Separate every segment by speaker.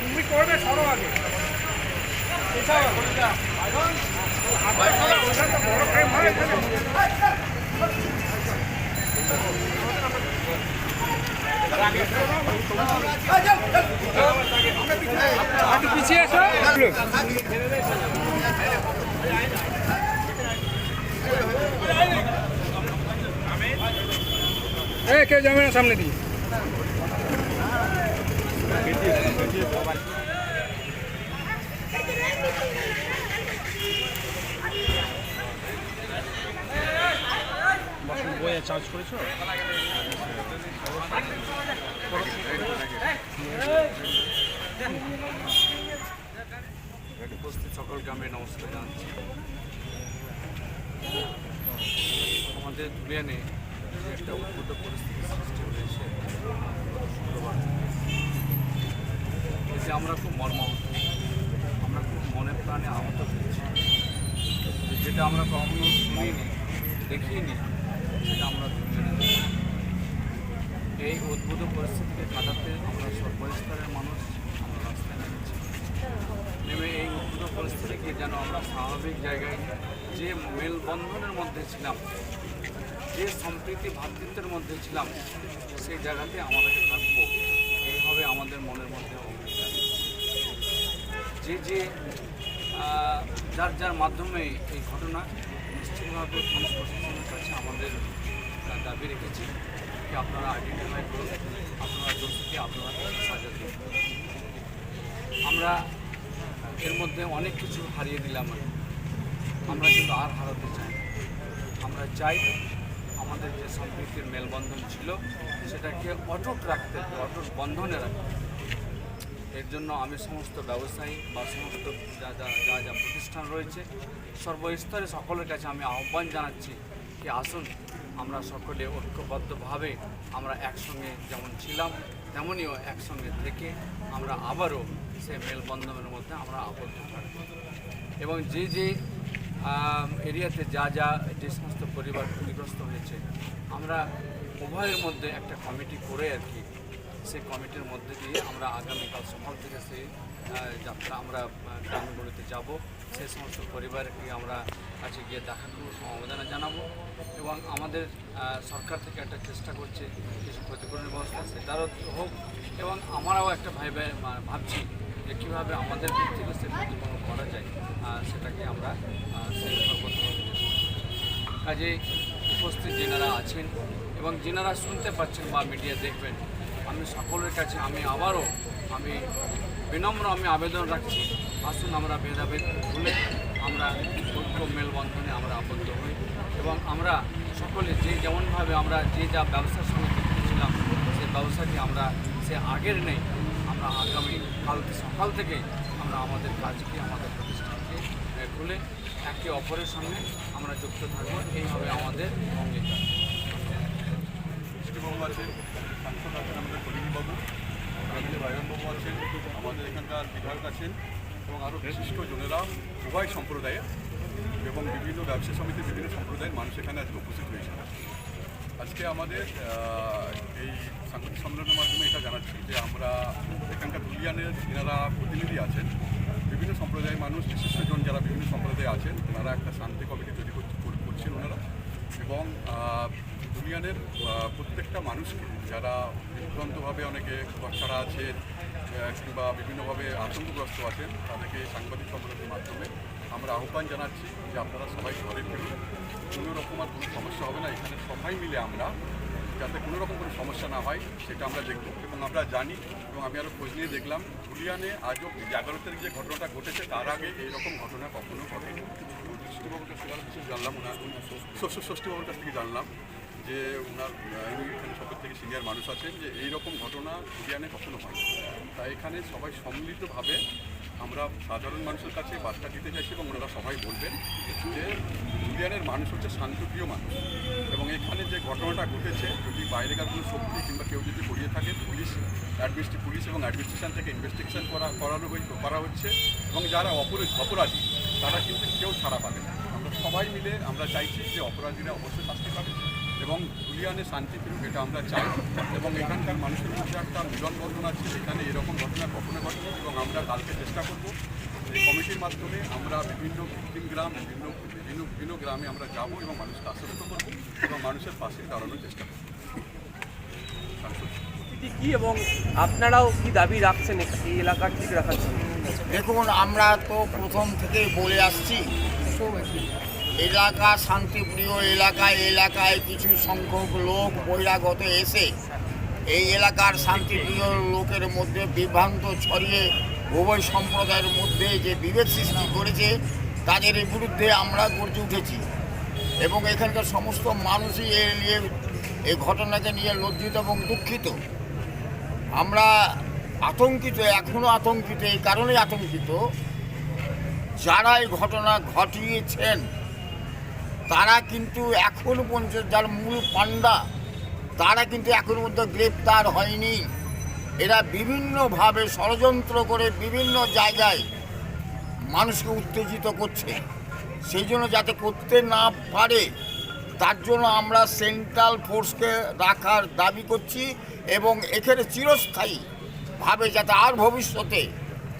Speaker 1: তুমি করবে সরো আগে কেউ যাবে না সামনে দিয়ে?
Speaker 2: বইয়ে চার্জ করেছ
Speaker 3: উপস্থিত সকলকে আমি নমস্কার জানাচ্ছি আমাদের ধুলিয়ানে যে একটা উদ্ভূত পরিস্থিতি সৃষ্টি হয়েছে। এতে আমরা খুব মর্মাহত। আমরা খুব মনে প্রাণে আহত হয়েছি। যেটা আমরা কখনো শুনিনি, দেখিনি, সেটা আমরা এই উদ্ভূত পরিস্থিতিকে কাটাতে আমরা সর্বস্তরের মানুষ আমরা রাস্তায় নেমেছি। নেমে এই উদ্ভূত পরিস্থিতিকে যেন আমরা স্বাভাবিক জায়গায় যে মেলবন্ধনের মধ্যে ছিলাম, যে সম্প্রীতি ভাতৃত্বের মধ্যে ছিলাম, সেই জায়গাতে আমাদেরকে থাকব। এইভাবে আমাদের মনের মধ্যে অঙ্গীকার যে যে যার যার মাধ্যমে এই ঘটনা নিশ্চিতভাবে পুলিশ প্রশাসনের কাছে আমাদের দাবি রেখেছি যে আপনারা আইডেন্টিফাই করুন আপনারা দোষীকে আপনারা সাজা দিন আমরা এর মধ্যে অনেক কিছু হারিয়ে দিলাম আমরা কিন্তু আর হারাতে চাই। আমরা চাই আমাদের যে সম্প্রীতির মেলবন্ধন ছিল সেটাকে অটুট রাখতে হবে, অটুট বন্ধনে রাখতে। এর জন্য আমি সমস্ত ব্যবসায়ী বা সমস্ত যা যা যা যা প্রতিষ্ঠান রয়েছে, সর্বস্তরে সকলের কাছে আমি আহ্বান জানাচ্ছি কি আসুন, আমরা সকলে ঐক্যবদ্ধভাবে আমরা একসঙ্গে যেমন ছিলাম, তেমনিও একসঙ্গে থেকে আমরা আবারও সেই মেলবন্ধনের মধ্যে আমরা আবদ্ধ থাকব। এবং যে যে এরিয়াতে যা যা, যে সমস্ত পরিবার ক্ষতিগ্রস্ত হয়েছে, আমরা উভয়ের মধ্যে একটা কমিটি করে আর কি সেই কমিটির মধ্যে দিয়ে আমরা আগামীকাল সকাল থেকে সেই যাত্রা আমরা গ্রামগুলিতে যাব। সেই সমস্ত পরিবারকে আমরা কাছে গিয়ে দেখা করব সমবেদনা জানাব এবং আমাদের সরকার থেকে একটা চেষ্টা করছে কিছু ক্ষতিপূরণের ব্যবস্থা, সেটারও হোক এবং আমরাও একটা ভাইবে, মা- ভাবছি যে কীভাবে আমাদের দিক থেকে সে ক্ষতিপূরণ করা যায় সেটাকে আমরা সেই কাজেই উপস্থিত যেনারা আছেন এবং যেনারা শুনতে পাচ্ছেন বা মিডিয়া দেখবেন আমি সকলের কাছে, আমি আবারও, আমি বিনম্র, আমি আবেদন রাখছি। আসুন আমরা ভেদাভেদ ভুলে আমরা ঐক্য মেলবন্ধনে আমরা আবদ্ধ হই এবং আমরা সকলে যে যেমনভাবে আমরা যে যা ব্যবসার সঙ্গে যুক্ত ছিলাম সেই ব্যবসাকে আমরা, সে আগের নেই। আমরা আগামী কালকে সকাল থেকে আমরা আমাদের কাজকে, আমাদের প্রতিষ্ঠানকে খুলে একে অপরের সঙ্গে আমরা যুক্ত থাকব। এইভাবে আমাদের অঙ্গীকার।
Speaker 4: সাংসদ আছেন আমাদের কলিনীবাবু, আমাদের রায়নবাবু আছেন, আমাদের এখানকার বিধায়ক আছেন এবং আরও বিশিষ্ট জনেরা উভয় সম্প্রদায়ের এবং বিভিন্ন ব্যবসা সমিতির বিভিন্ন সম্প্রদায়ের মানুষ এখানে আজকে উপস্থিত হয়েছে। আজকে আমাদের এই সাংবাদিক সম্মেলনের মাধ্যমে এটা জানাচ্ছি যে আমরা এখানকার দুলিয়ানের যারা প্রতিনিধি আছেন, বিভিন্ন সম্প্রদায়ের মানুষ বিশিষ্টজন যারা বিভিন্ন সম্প্রদায়ে আছেন তারা একটা শান্তি কমিটি তৈরি করছে- করছেন ওনারা এবং দুলিয়ানের প্রত্যেকটা মানুষকে যারা বিভ্রান্তভাবে অনেকে ছাড়া আছেন কিংবা বিভিন্নভাবে আতঙ্কগ্রস্ত আছেন, তাদেরকে সাংবাদিক সম্মেলনের মাধ্যমে আমরা আহ্বান জানাচ্ছি যে আপনারা সবাই ঘরে ফিরুন। কোনো রকম আর কোনো সমস্যা হবে না। এখানে সবাই মিলে আমরা, যাতে কোনো রকম কোনো সমস্যা না হয়, সেটা আমরা দেখব এবং আমরা জানি এবং আমি আরও খোঁজ নিয়ে দেখলাম ধুলিয়ানে আজও এগারো তারিখ যে ঘটনাটা ঘটেছে, তার আগে এইরকম ঘটনা কখনো ঘটেনি। ষষ্ঠীবাবুর কাছ থেকে জানলাম ওনার ষষ্ঠ ষষ্ঠীবাবুর কাছ থেকে জানলাম যে ওনার এখানে সবের থেকে সিনিয়র মানুষ আছেন যে এইরকম ঘটনা ধুলিয়ানে কখনো হয় তাই এখানে সবাই সম্মিলিতভাবে আমরা সাধারণ মানুষের কাছে বার্তা দিতে চাইছি এবং ওনারা সবাই বলবেন যে ধুলিয়ানের মানুষ হচ্ছে শান্তপ্রিয় মানুষ এবং এখানে যে ঘটনাটা ঘটেছে, যদি বাইরেকার কোনো শক্তি কিংবা কেউ যদি করিয়ে থাকে, পুলিশ অ্যাডমিনিস্ট্রি পুলিশ এবং অ্যাডমিনিস্ট্রেশন থেকে ইনভেস্টিগেশন করা, করানো করা হচ্ছে এবং যারা অপরাধ অপরাধী, তারা কিন্তু কেউ ছাড়া পাবে না। আমরা সবাই মিলে আমরা চাইছি যে অপরাধীরা অবশ্যই শাস্তি পাবে। এবং ধুলিয়ানে শান্তি ফিরুক এটা আমরা চাই। এবং এখানকার মানুষের মধ্যে একটা মিলন বন্ধন আছে এখানে এরকম ঘটনা কখনো ঘটেনি এবং আমরা কালকে চেষ্টা করব এই কমিটির মাধ্যমে আমরা বিভিন্ন ভিক্টিম গ্রাম বিভিন্ন বিভিন্ন বিভিন্ন গ্রামে আমরা যাব এবং মানুষকে আশ্বস্ত করব এবং মানুষের পাশে দাঁড়ানোর চেষ্টা করব।
Speaker 5: কি এবং আপনারাও কি দাবি রাখছেন এই এলাকার ঠিক রাখার জন্য?
Speaker 6: দেখুন আমরা তো প্রথম থেকে বলে আসছি। এলাকা শান্তিপ্রিয় এলাকায় এলাকায় কিছু সংখ্যক লোক বহিরাগত এসে এই এলাকার শান্তিপ্রিয় লোকের মধ্যে বিভ্রান্ত ছড়িয়ে উভয় সম্প্রদায়ের মধ্যে যে বিভেদ সৃষ্টি করেছে, তাদের বিরুদ্ধে আমরা গর্জে উঠেছি। এবং এখানকার সমস্ত মানুষই এ নিয়ে এই ঘটনাকে নিয়ে লজ্জিত এবং দুঃখিত। আমরা আতঙ্কিত এখনও আতঙ্কিত, এই কারণেই আতঙ্কিত, যারা এই ঘটনা ঘটিয়েছেন তারা কিন্তু এখন পর্যন্ত যার মূল পান্ডা তারা কিন্তু এখনও পর্যন্ত গ্রেপ্তার হয়নি। এরা বিভিন্নভাবে ষড়যন্ত্র করে বিভিন্ন জায়গায় মানুষকে উত্তেজিত করছে। সেই জন্য যাতে করতে না পারে, তার জন্য আমরা সেন্ট্রাল ফোর্সকে রাখার দাবি করছি এবং এখানে চিরস্থায়ী ভাবে যাতে আর ভবিষ্যতে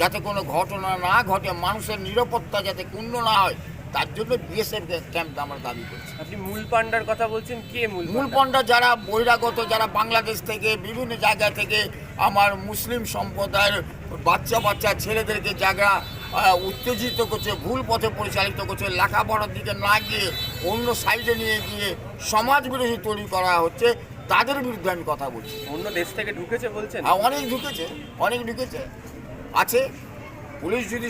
Speaker 6: যাতে কোনো ঘটনা না ঘটে, মানুষের নিরাপত্তা যাতে ক্ষুণ্ণ না হয় তার জন্য বিএসএফ ক্যাম্প আমরা দাবি করছি।
Speaker 5: আপনি মূল পান্ডার কথা বলছেন কে মূল
Speaker 6: মূল
Speaker 5: পান্ডা?
Speaker 6: যারা বহিরাগত যারা বাংলাদেশ থেকে বিভিন্ন জায়গা থেকে আমার মুসলিম সম্প্রদায়ের বাচ্চা বাচ্চা ছেলেদেরকে যারা উত্তেজিত করছে ভুল পথে পরিচালিত করছে লেখাপড়ার দিকে না গিয়ে অন্য সাইডে নিয়ে গিয়ে সমাজ বিরোধী তৈরি করা হচ্ছে তাদের বিরুদ্ধে আমি কথা বলছি।
Speaker 5: অন্য দেশ থেকে ঢুকেছে বলছেন?
Speaker 6: আর অনেক ঢুকেছে অনেক ঢুকেছে। আছে পুলিশ যদি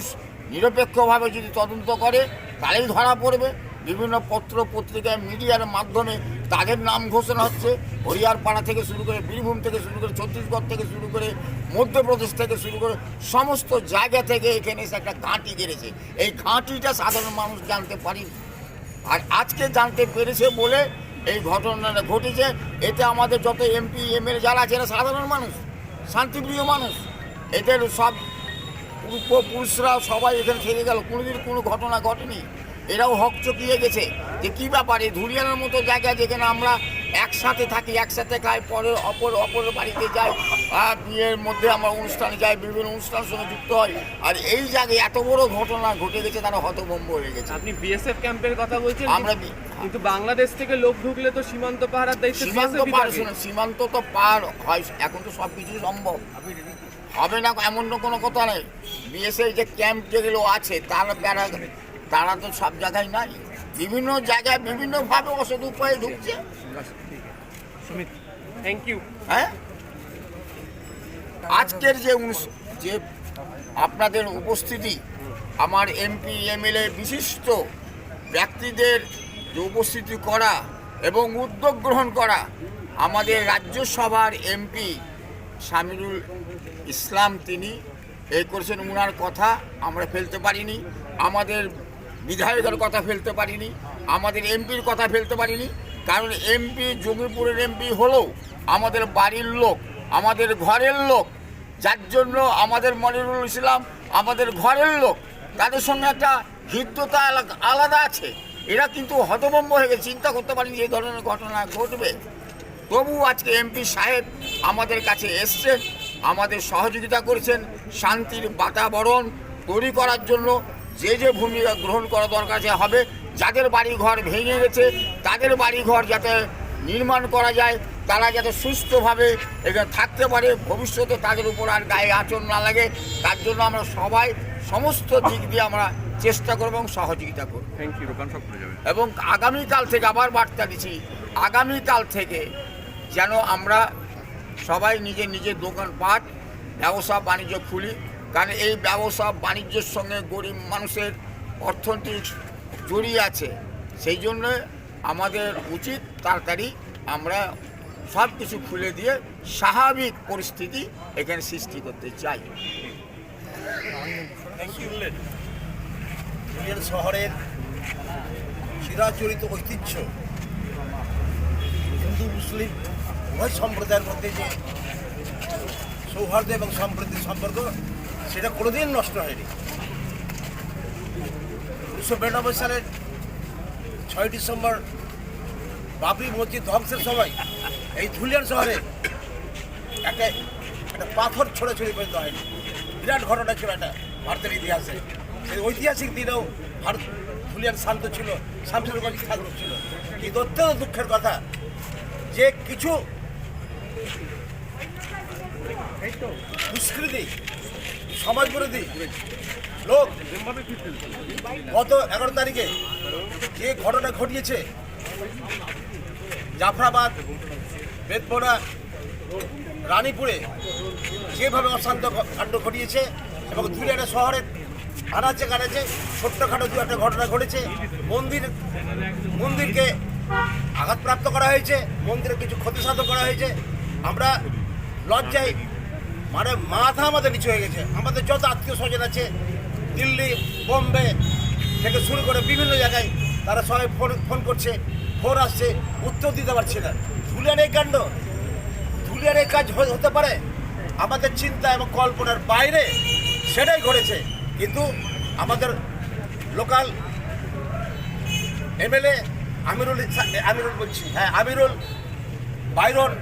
Speaker 6: নিরপেক্ষভাবে যদি তদন্ত করে তাহলেই ধরা পড়বে। বিভিন্ন পত্র পত্রিকায়, মিডিয়ার মাধ্যমে তাদের নাম ঘোষণা হচ্ছে। হরিয়ারপাড়া থেকে শুরু করে বীরভূম থেকে শুরু করে ছত্তিশগড় থেকে শুরু করে মধ্যপ্রদেশ থেকে শুরু করে সমস্ত জায়গা থেকে এখানে এসে একটা ঘাঁটি গেড়েছে। এই ঘাঁটিটা সাধারণ মানুষ জানতে পারেনি আর আজকে জানতে পেরেছে বলে এই ঘটনাটা ঘটেছে। এতে আমাদের যত এমপি, এমএলএ যারা আছে, এরা সাধারণ মানুষ, শান্তিপ্রিয় মানুষ। এদের সব পুরুষরা সবাই এখানে থেকে গেল। কোনোদিন কোনো ঘটনা ঘটেনি। এরাও হক চকিয়ে গেছে যে কী ব্যাপারে ধুলিয়ানের মতো জায়গা যেখানে আমরা একসাথে থাকি একসাথে খাই পরের অপর অপরের বাড়িতে যাই আর বিয়ের মধ্যে আমরা অনুষ্ঠানে যাই বিভিন্ন অনুষ্ঠানের সঙ্গে যুক্ত হয় আর এই জায়গায় এত বড় ঘটনা ঘটে গেছে তারা হতভম্ব হয়ে গেছে।
Speaker 5: আপনি বিএসএফ ক্যাম্পের কথা বলছেন
Speaker 6: আমরা
Speaker 5: কিন্তু বাংলাদেশ থেকে লোক ঢুকলে তো সীমান্ত পাহারার দায়িত্ব
Speaker 6: সীমান্ত পার সীমান্ত তো পার হয় এখন তো সব কিছু সম্ভব হবে না এমন তো কোনো কথা নেই। বিএসএফ যে ক্যাম্প যেগুলো আছে তারা তারা তারা তো সব জায়গায় নাই। বিভিন্ন জায়গায় বিভিন্নভাবে অসৎ উপায়ে ঢুকছে।
Speaker 5: থ্যাংক ইউ
Speaker 6: হ্যাঁ? আজকের যে যে আপনাদের উপস্থিতি আমার এমপি এমএলএ বিশিষ্ট ব্যক্তিদের যে উপস্থিতি করা এবং উদ্যোগ গ্রহণ করা আমাদের রাজ্যসভার এমপি সামিরুল ইসলাম তিনি এই করেছেন উনার কথা, আমরা ফেলতে পারিনি। আমাদের বিধায়কের কথা ফেলতে পারিনি, আমাদের এমপির কথা ফেলতে পারিনি, কারণ এমপি জঙ্গিপুরের এমপি হলেও আমাদের বাড়ির লোক, আমাদের ঘরের লোক, যার জন্য আমাদের মনিরুল ইসলাম, আমাদের ঘরের লোক, তাদের সঙ্গে একটা হৃদ্যতা আলা- আলাদা আছে। এরা কিন্তু হতভম্ব হয়ে গেছে, চিন্তা করতে পারেনি এই ধরনের ঘটনা ঘটবে। তবু আজকে এমপি সাহেব আমাদের কাছে এসছেন আমাদের সহযোগিতা করেছেন শান্তির বাতাবরণ তৈরি করার জন্য যে যে ভূমিকা গ্রহণ করা দরকার যে হবে যাদের বাড়ি ঘর ভেঙে গেছে তাদের বাড়ি ঘর যাতে নির্মাণ করা যায় তারা যাতে সুস্থভাবে এখানে থাকতে পারে ভবিষ্যতে তাদের উপর আর গায়ে আচরণ না লাগে তার জন্য আমরা সবাই সমস্ত দিক দিয়ে আমরা চেষ্টা করব এবং সহযোগিতা করব। এবং আগামীকাল থেকে আবার বার্তা দিচ্ছি আগামীকাল থেকে যেন আমরা সবাই নিজের নিজের দোকানপাট ব্যবসা বাণিজ্য খুলি। কারণ এই ব্যবসা বাণিজ্যের সঙ্গে গরিব মানুষের অর্থনীতি জড়িয়ে আছে। সেই জন্য আমাদের উচিত তাড়াতাড়ি আমরা সব কিছু খুলে দিয়ে স্বাভাবিক পরিস্থিতি এখানে সৃষ্টি করতে চাই।
Speaker 7: শহরের চিরাচরিত ঐতিহ্য, হিন্দু, মুসলিম উভয় সম্প্রদায়ের মধ্যে যে সৌহার্দ্য এবং সম্প্রীতির সম্পর্ক, সেটা কোনোদিন নষ্ট হয়নি। উনিশশো বিরানব্বই সালের ছয় ডিসেম্বর বাবরি মসজিদ ধ্বংসের সময় এই ধুলিয়ান শহরে একটা একটা পাথর ছোড়াছড়ি পর্যন্ত হয়নি। বিরাট ঘটনা ছিল একটা ভারতের ইতিহাসে। সেই ঐতিহাসিক দিনেও ভারত ধুলিয়ান শান্ত ছিল শামসুরগঞ্জ শান্ত ছিল। কিন্তু অত্যন্ত দুঃখের কথা যে কিছু দুষ্কৃতি সমাজ বিরোধী লোক গত এগারো তারিখে যে ঘটনা ঘটিয়েছে, জাফরাবাদ বেদপোড়া রানীপুরে যেভাবে অশান্ত কাণ্ড ঘটিয়েছে এবং ধুলিয়ানা শহরের আনাচে কানাচে ছোট্টখাটো দু একটা ঘটনা ঘটেছে, মন্দির, মন্দিরকে আঘাতপ্রাপ্ত করা হয়েছে মন্দিরে কিছু ক্ষতিসাধন করা হয়েছে আমরা লজ্জায় মানে মাথা আমাদের নিচু হয়ে গেছে। আমাদের যত আত্মীয় স্বজন আছে, দিল্লি, বোম্বে থেকে শুরু করে বিভিন্ন জায়গায় তারা সবাই ফোন ফোন করছে, ফোন আসছে, উত্তর দিতে পারছে না। ধুলিয়ান এই কাণ্ড, ধুলিয়ার এই কাজ হতে পারে? আমাদের চিন্তা এবং কল্পনার বাইরে সেটাই ঘটেছে। কিন্তু আমাদের লোকাল এমএলএ আমিরুল আমিরুল বলছি হ্যাঁ আমিরুল বাইরন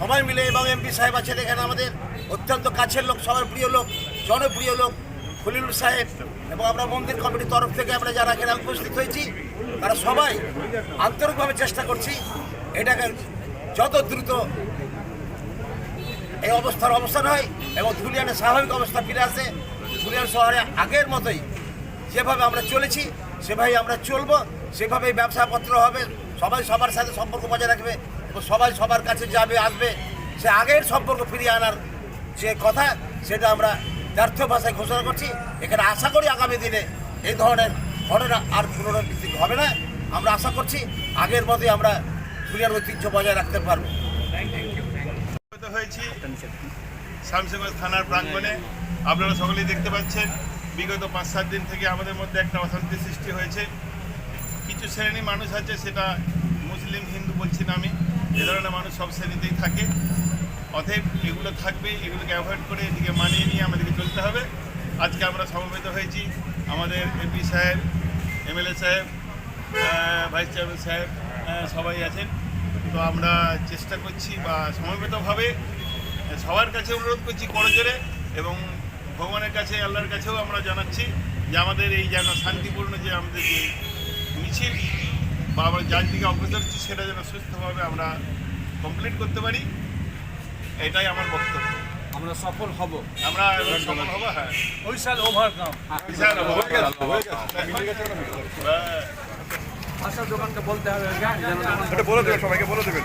Speaker 7: সবাই মিলে এবং এমপি সাহেব আছেন এখানে আমাদের অত্যন্ত কাছের লোক, সবার প্রিয় লোক, জনপ্রিয় লোক, খলিলুর সাহেব এবং আমরা মন্দির কমিটির তরফ থেকে আমরা যারা এখানে উপস্থিত হয়েছি, তারা সবাই আন্তরিকভাবে চেষ্টা করছি এটাকে যত দ্রুত এই অবস্থার অবসান হয় এবং ধুলিয়ানের স্বাভাবিক অবস্থা ফিরে আসে, ধুলিয়ান শহরে আগের মতোই যেভাবে আমরা চলেছি, সেভাবেই আমরা চলবো, সেভাবেই ব্যবসাপত্র হবে, সবাই সবার সাথে সম্পর্ক বজায় রাখবে। সবাই সবার কাছে যাবে, আসবে। সে আগের সম্পর্ক ফিরিয়ে আনার যে কথা, সেটা আমরা ব্যর্থ ভাষায় ঘোষণা করছি। এখানে আশা করি আগামী দিনে এই ধরনের ঘটনা আর পুনরাবৃত্তি হবে না। আমরা আশা করছি আগের মতোই আমরা ধুলিয়ার ঐতিহ্য বজায় রাখতে পারব।
Speaker 2: হয়েছি শামসেগঞ্জ থানার প্রাঙ্গণে। আপনারা সকলেই দেখতে পাচ্ছেন, বিগত পাঁচ সাত দিন থেকে আমাদের মধ্যে একটা অশান্তি সৃষ্টি হয়েছে। কিছু শ্রেণি মানুষ আছে, সেটা মুসলিম, হিন্দু বলছি না আমি। এ ধরনের মানুষ সব শ্রেণীতেই থাকে। অতএব এগুলো থাকবে, এগুলোকে অ্যাভয়েড করে এদিকে মানিয়ে নিয়ে আমাদেরকে চলতে হবে। আজকে আমরা সমবেত হয়েছি আমাদের এমপি সাহেব এমএলএ সাহেব ভাইস চেয়ারম্যান সাহেব সবাই আছেন। তো আমরা চেষ্টা করছি বা সমবেতভাবে সবার কাছে অনুরোধ করছি করজোরে এবং ভগবানের কাছে, আল্লাহর কাছেও আমরা জানাচ্ছি যে আমাদের এই যেন শান্তিপূর্ণ যে আমাদের যে মিছিল বা আমরা যার দিকে অগ্রসর হচ্ছি সেটা যেন সুস্থভাবে আমরা কমপ্লিট করতে পারি এটাই আমার বক্তব্য।
Speaker 3: আমরা সফল হব।
Speaker 2: আমরা সফল হব হ্যাঁ।
Speaker 3: We shall overcome. আশা দোকানকে বলতে হবে যেন
Speaker 2: এটা বলে দেবেন সবাইকে বলে দেবেন।